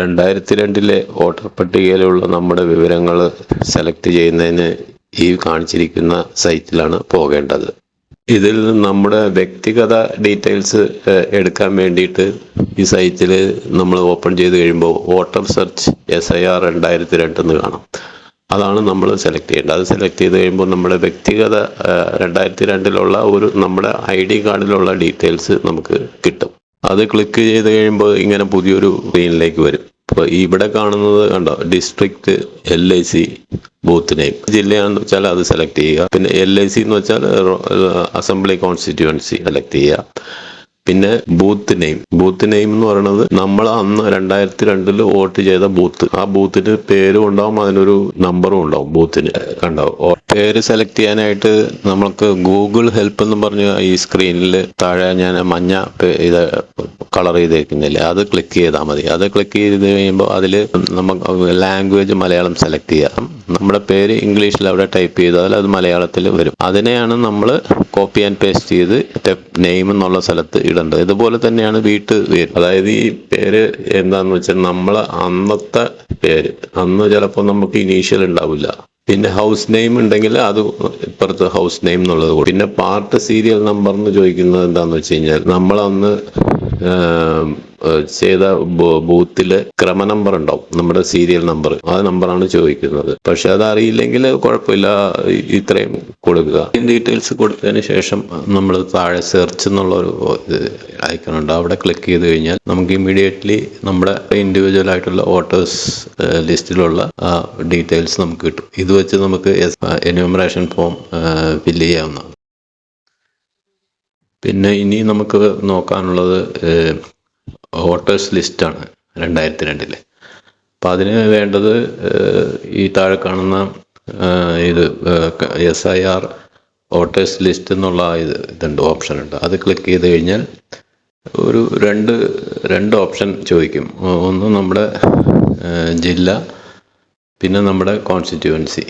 രണ്ടായിരത്തി രണ്ടിലെ വോട്ടർ പട്ടികയിലുള്ള നമ്മുടെ വിവരങ്ങൾ സെലക്ട് ചെയ്യുന്നതിന് ഈ കാണിച്ചിരിക്കുന്ന സൈറ്റിലാണ് പോകേണ്ടത്. ഇതിൽ നമ്മുടെ വ്യക്തിഗത ഡീറ്റെയിൽസ് എടുക്കാൻ വേണ്ടിയിട്ട് ഈ സൈറ്റിൽ നമ്മൾ ഓപ്പൺ ചെയ്ത് കഴിയുമ്പോൾ voter search S I R രണ്ടായിരത്തി രണ്ടെന്ന് കാണാം. അതാണ് നമ്മൾ സെലക്ട് ചെയ്യേണ്ടത്. അത് സെലക്ട് ചെയ്ത് കഴിയുമ്പോൾ നമ്മുടെ വ്യക്തിഗത രണ്ടായിരത്തി രണ്ടിലുള്ള ഒരു നമ്മുടെ ഐ ഡി കാർഡിലുള്ള ഡീറ്റെയിൽസ് നമുക്ക് കിട്ടും. അത് ക്ലിക്ക് ചെയ്ത് കഴിയുമ്പോൾ ഇങ്ങനെ പുതിയൊരു സ്ക്രീനിലേക്ക് വരും. അപ്പോൾ ഇവിടെ കാണുന്നത് കണ്ടോ? District L I C booth name ജില്ലയാണെന്ന് വെച്ചാൽ അത് സെലക്ട് ചെയ്യുക. പിന്നെ എൽ ഐ സി എന്ന് വെച്ചാൽ അസംബ്ലി കോൺസ്റ്റിറ്റ്യുവൻസി സെലക്ട് ചെയ്യുക. പിന്നെ ബൂത്ത് നെയിം ബൂത്ത് നെയിം എന്ന് പറയുന്നത് നമ്മൾ അന്ന് രണ്ടായിരത്തി രണ്ടിൽ വോട്ട് ചെയ്ത ബൂത്ത് ആ ബൂത്തിന് പേരും ഉണ്ടാവും അതിനൊരു നമ്പറും ഉണ്ടാവും. ബൂത്തിന് കണ്ടാവും പേര് സെലക്ട് ചെയ്യാനായിട്ട് നമ്മൾക്ക് ഗൂഗിൾ ഹെൽപ്പ് എന്ന് പറഞ്ഞ് ഈ സ്ക്രീനിൽ താഴെ ഞാൻ മഞ്ഞ ഇത് കളർ ചെയ്തേക്കുന്നില്ലേ? അത് ക്ലിക്ക് ചെയ്താൽ മതി. അത് ക്ലിക്ക് ചെയ്ത് കഴിയുമ്പോൾ അതിൽ നമുക്ക് ലാംഗ്വേജ് മലയാളം സെലക്ട് ചെയ്യാം. നമ്മുടെ പേര് ഇംഗ്ലീഷിൽ അവിടെ ടൈപ്പ് ചെയ്താൽ അത് മലയാളത്തിൽ വരും. അതിനെയാണ് നമ്മൾ കോപ്പി ആൻഡ് പേസ്റ്റ് ചെയ്ത് നെയിം എന്നുള്ള സ്ഥലത്ത് ഇടേണ്ടത്. ഇതുപോലെ തന്നെയാണ് വീട്ട് പേര്. അതായത് ഈ പേര് എന്താന്ന് വെച്ചാൽ നമ്മൾ അന്നത്തെ പേര്. അന്ന് ചിലപ്പോൾ നമുക്ക് ഇനീഷ്യൽ ഉണ്ടാവില്ല. പിന്നെ ഹൗസ് നെയിം ഉണ്ടെങ്കിൽ അത് ഇപ്പുറത്ത് ഹൗസ് നെയിം എന്നുള്ളത് കൂടി. പിന്നെ പാർട്ട് സീരിയൽ നമ്പർ എന്ന് ചോദിക്കുന്നത് എന്താന്ന് വെച്ച് കഴിഞ്ഞാൽ നമ്മളന്ന് ചെയ്ത ബൂത്തിൽ ക്രമ നമ്പർ ഉണ്ടാവും. നമ്മുടെ സീരിയൽ നമ്പർ ആ നമ്പറാണ് ചോദിക്കുന്നത്. പക്ഷെ അത് അറിയില്ലെങ്കിൽ കുഴപ്പമില്ല ഇത്രയും കൊടുക്കുക. ഡീറ്റെയിൽസ് കൊടുത്തതിന് ശേഷം നമ്മൾ താഴെ സെർച്ച് എന്നുള്ള ഒരു ഐക്കൺ ഉണ്ട്. അവിടെ ക്ലിക്ക് ചെയ്ത് കഴിഞ്ഞാൽ നമുക്ക് ഇമ്മീഡിയറ്റ്ലി നമ്മുടെ ഇൻഡിവിജ്വൽ ആയിട്ടുള്ള വോട്ടേഴ്സ് ലിസ്റ്റിലുള്ള ഡീറ്റെയിൽസ് നമുക്ക് കിട്ടും. ഇത് വെച്ച് നമുക്ക് എന്യൂമറേഷൻ ഫോം ഫില്ല് ചെയ്യാവുന്നതാണ്. പിന്നെ ഇനി നമുക്ക് നോക്കാനുള്ളത് വോട്ടേഴ്സ് ലിസ്റ്റാണ് രണ്ടായിരത്തി രണ്ടിലെ അപ്പം അതിന് വേണ്ടത് ഈ താഴെ കാണുന്ന ഇത് S I R voters list എന്നുള്ള ഇത് ഇതുണ്ട് ഓപ്ഷൻ ഉണ്ട്. അത് ക്ലിക്ക് ചെയ്ത് കഴിഞ്ഞാൽ ഒരു രണ്ട് രണ്ട് ഓപ്ഷൻ ചോദിക്കും. ഒന്ന് നമ്മുടെ ജില്ല പിന്നെ നമ്മുടെ കോൺസ്റ്റിറ്റ്യുവൻസി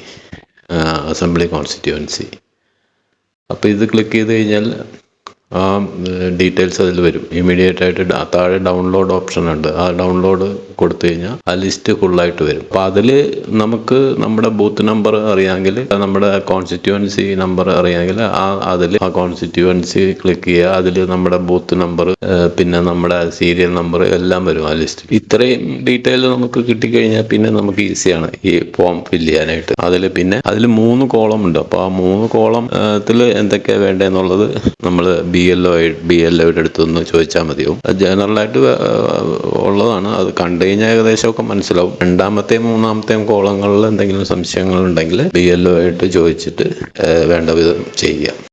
അസംബ്ലി കോൺസ്റ്റിറ്റ്യുവൻസി. അപ്പോൾ ഇത് ക്ലിക്ക് ചെയ്ത് കഴിഞ്ഞാൽ ആ ഡീറ്റെയിൽസ് അതിൽ വരും. ഇമീഡിയറ്റ് ആയിട്ട് താഴെ ഡൗൺലോഡ് ഓപ്ഷൻ ഉണ്ട്. ആ ഡൗൺലോഡ് കൊടുത്തു കഴിഞ്ഞാൽ ആ ലിസ്റ്റ് ഫുള്ളായിട്ട് വരും. അപ്പോൾ അതിൽ നമുക്ക് നമ്മുടെ ബൂത്ത് നമ്പർ അറിയാമെങ്കിൽ നമ്മുടെ കോൺസ്റ്റിറ്റ്യുവൻസി നമ്പർ അറിയാമെങ്കിൽ ആ അതിൽ ആ കോൺസ്റ്റിറ്റ്യുവൻസി ക്ലിക്ക് ചെയ്യുക. അതിൽ നമ്മുടെ ബൂത്ത് നമ്പർ പിന്നെ നമ്മുടെ സീരിയൽ നമ്പർ എല്ലാം വരും ആ ലിസ്റ്റ് ഇത്രയും ഡീറ്റെയിൽ നമുക്ക് കിട്ടിക്കഴിഞ്ഞാൽ പിന്നെ നമുക്ക് ഈസിയാണ് ഈ ഫോം ഫില്ല് ചെയ്യാനായിട്ട്. അതിൽ പിന്നെ അതിൽ മൂന്ന് കോളം ഉണ്ട്. അപ്പോൾ ആ മൂന്ന് കോളം കോളത്തിൽ എന്തൊക്കെയാണ് വേണ്ടതെന്നുള്ളത് നമ്മൾ B L O B L ഒയുടെ അടുത്തൊന്ന് ചോദിച്ചാൽ മതിയാവും. ജനറലായിട്ട് ഉള്ളതാണ്. അത് കണ്ടു കഴിഞ്ഞാൽ ഏകദേശമൊക്കെ മനസ്സിലാവും. രണ്ടാമത്തെയും മൂന്നാമത്തെയും കോളങ്ങളിൽ എന്തെങ്കിലും സംശയങ്ങൾ ഉണ്ടെങ്കിൽ ബി എൽ ഒ ആയിട്ട് ചോദിച്ചിട്ട് വേണ്ട വിധം ചെയ്യുക